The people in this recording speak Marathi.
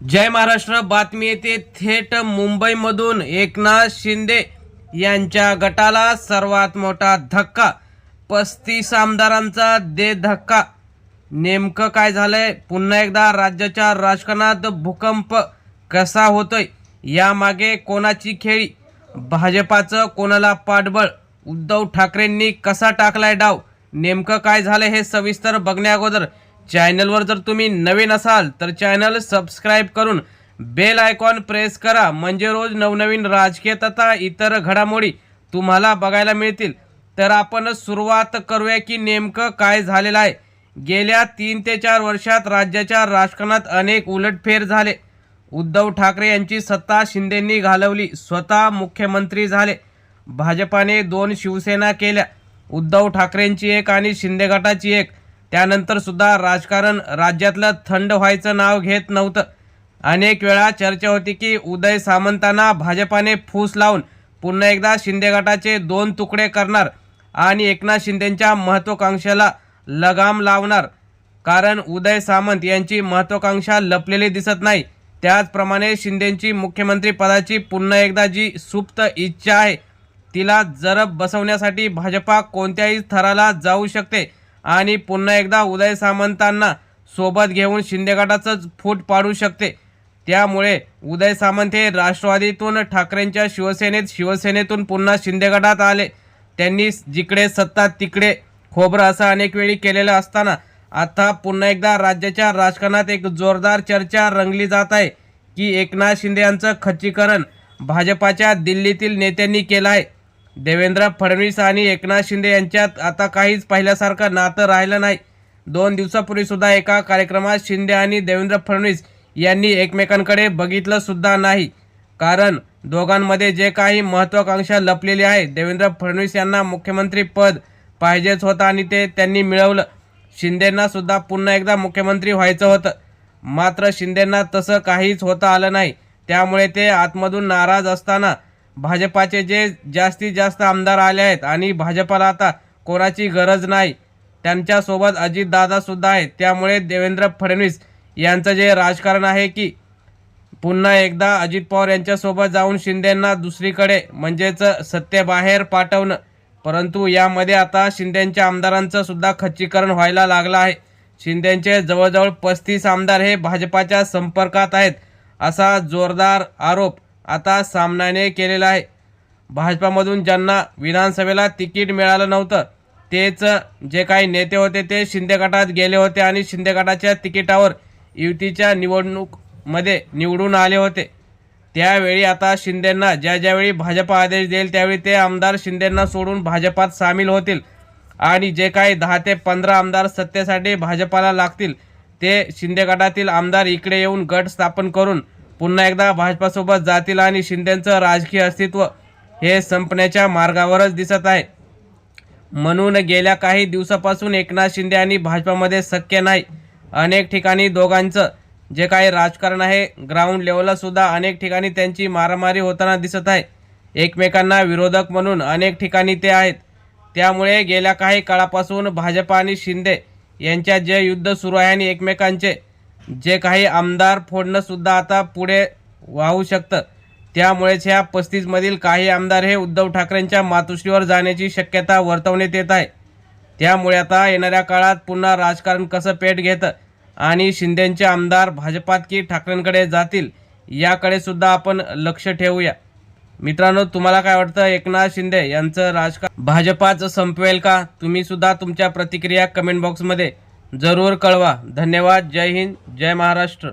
जय महाराष्ट्र बातमी येते थेट मुंबईमधून. एकनाथ शिंदे यांच्या गटाला सर्वात मोठा धक्का. पस्तीस आमदारांचा दे धक्का. नेमकं काय झालंय? पुन्हा एकदा राज्याच्या राजकारणात भूकंप कसा होतोय? यामागे कोणाची खेळी? भाजपाचं कोणाला पाठबळ? उद्धव ठाकरेंनी कसा टाकलाय डाव? नेमकं काय झालं हे सविस्तर बघण्याअगोदर चॅनलवर जर तुम्ही नवीन असाल तर चॅनल सबस्क्राईब करून बेल आयकॉन प्रेस करा. म्हणजे रोज नवनवीन राजकीय तथा इतर घडामोडी तुम्हाला बघायला मिळतील. तर आपण सुरुवात करूया की नेमकं काय झालेलं आहे. गेल्या तीन ते चार वर्षात राज्याच्या राजकारणात अनेक उलटफेर झाले. उद्धव ठाकरे यांची सत्ता शिंदेंनी घालवली स्वतः मुख्यमंत्री झाले. भाजपाने दोन शिवसेना केल्या. उद्धव ठाकरेंची एक आणि शिंदे गटाची एक. त्यानंतर सुद्धा राजकारण राज्यातलं थंड व्हायचं नाव घेत नव्हतं. अनेक वेळा चर्चा होती की उदय सामंतांना भाजपाने फूस लावून पुन्हा एकदा शिंदे गटाचे दोन तुकडे करणार आणि एकनाथ शिंदेंच्या महत्त्वाकांक्षेला लगाम लावणार. कारण उदय सामंत यांची महत्त्वाकांक्षा लपलेली दिसत नाही. त्याचप्रमाणे शिंदेंची मुख्यमंत्री पदाची पुन्हा एकदा जी सुप्त इच्छा आहे तिला जरब बसवण्यासाठी भाजपा कोणत्याही थराला जाऊ शकते. आणि पुन्हा एकदा उदय सामंतांना सोबत घेऊन शिंदेगटाचंच फूट पाडू शकते. त्यामुळे उदय सामंत हे राष्ट्रवादीतून ठाकरेंच्या शिवसेनेत शिवसेनेतून पुन्हा शिंदे गटात आले. त्यांनी जिकडे सत्ता तिकडे खोबरं असं अनेक वेळी केलेलं असताना आता पुन्हा एकदा राज्याच्या राजकारणात एक जोरदार चर्चा रंगली जात आहे की एकनाथ शिंदे यांचं खच्चीकरण भाजपाच्या दिल्लीतील नेत्यांनी केलं आहे. देवेंद्र फडणवीस आणि एकनाथ शिंदे यांच्यात आता काहीच पाहिल्यासारखं नातं राहिलं नाही. दोन दिवसापूर्वी सुद्धा एका कार्यक्रमात शिंदे आणि देवेंद्र फडणवीस यांनी एकमेकांकडे बघितलं सुद्धा नाही. कारण दोघांमध्ये जे काही महत्त्वाकांक्षा लपलेली आहे देवेंद्र फडणवीस यांना मुख्यमंत्री पद पाहिजेच होतं आणि ते त्यांनी मिळवलं. शिंदेंना सुद्धा पुन्हा एकदा मुख्यमंत्री व्हायचं होतं. मात्र शिंदेंना तसं काहीच होता आलं नाही. त्यामुळे ते आतमधून नाराज असताना भाजपाचे जे जास्तीत जास्त आमदार आले आहेत आणि भाजपाला आता कोणाची गरज नाही त्यांच्यासोबत अजितदादासुद्धा आहेत. त्यामुळे देवेंद्र फडणवीस यांचं जे राजकारण आहे की पुन्हा एकदा अजित पवार यांच्यासोबत जाऊन शिंदेंना दुसरीकडे म्हणजेच सत्तेबाहेर पाठवणं. परंतु यामध्ये आता शिंदेंच्या आमदारांचं सुद्धा खच्चीकरण व्हायला लागलं आहे. शिंदेंचे जवळजवळ पस्तीस आमदार हे भाजपाच्या संपर्कात आहेत असा जोरदार आरोप आता सामनाने केलेला आहे. भाजपामधून ज्यांना विधानसभेला तिकीट मिळालं नव्हतं तेच जे काही नेते होते ते शिंदे गटात गेले होते आणि शिंदे गटाच्या तिकिटावर युतीच्या निवडणूकमध्ये निवडून आले होते. त्यावेळी आता शिंदेंना ज्या ज्यावेळी भाजपा आदेश देईल त्यावेळी ते आमदार शिंदेंना सोडून भाजपात सामील होतील. आणि जे काही दहा ते पंधरा आमदार सत्तेसाठी भाजपाला लागतील ते शिंदे गटातील आमदार इकडे येऊन गट स्थापन करून पुन्हा एकदा भाजपासोबत जातील आणि शिंदेंचं राजकीय अस्तित्व हे संपण्याच्या मार्गावरच दिसत आहे. म्हणून गेल्या काही दिवसापासून एकनाथ शिंदे आणि भाजपामध्ये शक्य नाही. अनेक ठिकाणी दोघांचं जे काही राजकारण आहे ग्राउंड लेवलला सुद्धा अनेक ठिकाणी त्यांची मारामारी होताना दिसत आहे. एकमेकांना विरोधक म्हणून अनेक ठिकाणी ते आहेत. त्यामुळे गेल्या काही काळापासून भाजपा आणि शिंदे यांच्यात जे युद्ध सुरू आहे आणि एकमेकांचे जे काही आमदार फोडणं सुद्धा आता पुढे वाहू शकतं. त्यामुळेच ह्या पस्तीसमधील काही आमदार हे उद्धव ठाकरेंच्या मातोश्रीवर जाण्याची शक्यता वर्तवण्यात येत आहे. त्यामुळे आता येणाऱ्या काळात पुन्हा राजकारण कसं पेट घेतं आणि शिंदेचे आमदार भाजपात की ठाकरेंकडे जातील याकडे सुद्धा आपण लक्ष ठेवूया. मित्रांनो तुम्हाला काय वाटतं? एकनाथ शिंदे यांचं राजकारण भाजपाच संपवेल का? तुम्ही सुद्धा तुमच्या प्रतिक्रिया कमेंट बॉक्समध्ये जरूर कळवा. धन्यवाद. जय हिंद. जय महाराष्ट्र.